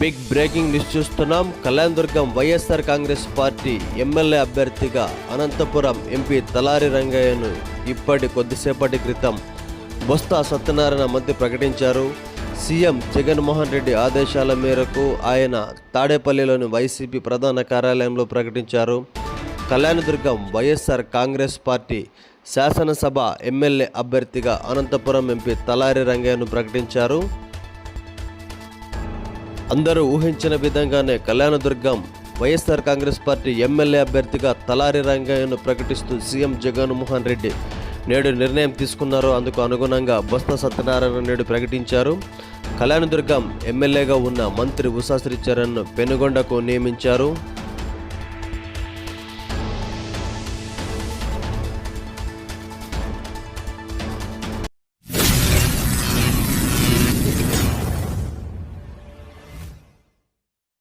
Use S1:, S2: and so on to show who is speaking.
S1: Big breaking news చూస్తున్నాం. Kalyanadurgam YSR Congress party MLA అభ్యర్థిగా Anantapur MP Talari రంగయ్యను ఇప్పటి కొద్దిసేపటి క్రితం బొస్తా సత్యనారాయణ మంత్రి ప్రకటించారు. సీఎం జగన్మోహన్ రెడ్డి ఆదేశాల మేరకు ఆయన తాడేపల్లిలోని వైసీపీ ప్రధాన కార్యాలయంలో ప్రకటించారు. కళ్యాణదుర్గం వైఎస్ఆర్ కాంగ్రెస్ పార్టీ శాసనసభ ఎమ్మెల్యే అభ్యర్థిగా అనంతపురం ఎంపీ తలారి రంగయ్యను ప్రకటించారు. అందరూ ఊహించిన విధంగానే Kalyanadurgam YSR Congress party MLA అభ్యర్థిగా తలారి రంగయ్యను ప్రకటిస్తూ సీఎం జగన్మోహన్ రెడ్డి. నేడు నిర్ణయం తీసుకున్నారో అందుకు అనుగుణంగా బొత్స సత్యనారాయణ నేడు ప్రకటించారు. కళ్యాణదుర్గం ఎమ్మెల్యేగా ఉన్న మంత్రి ఉషాశ్రీ చరణ్ను పెనుగొండకు నియమించారు.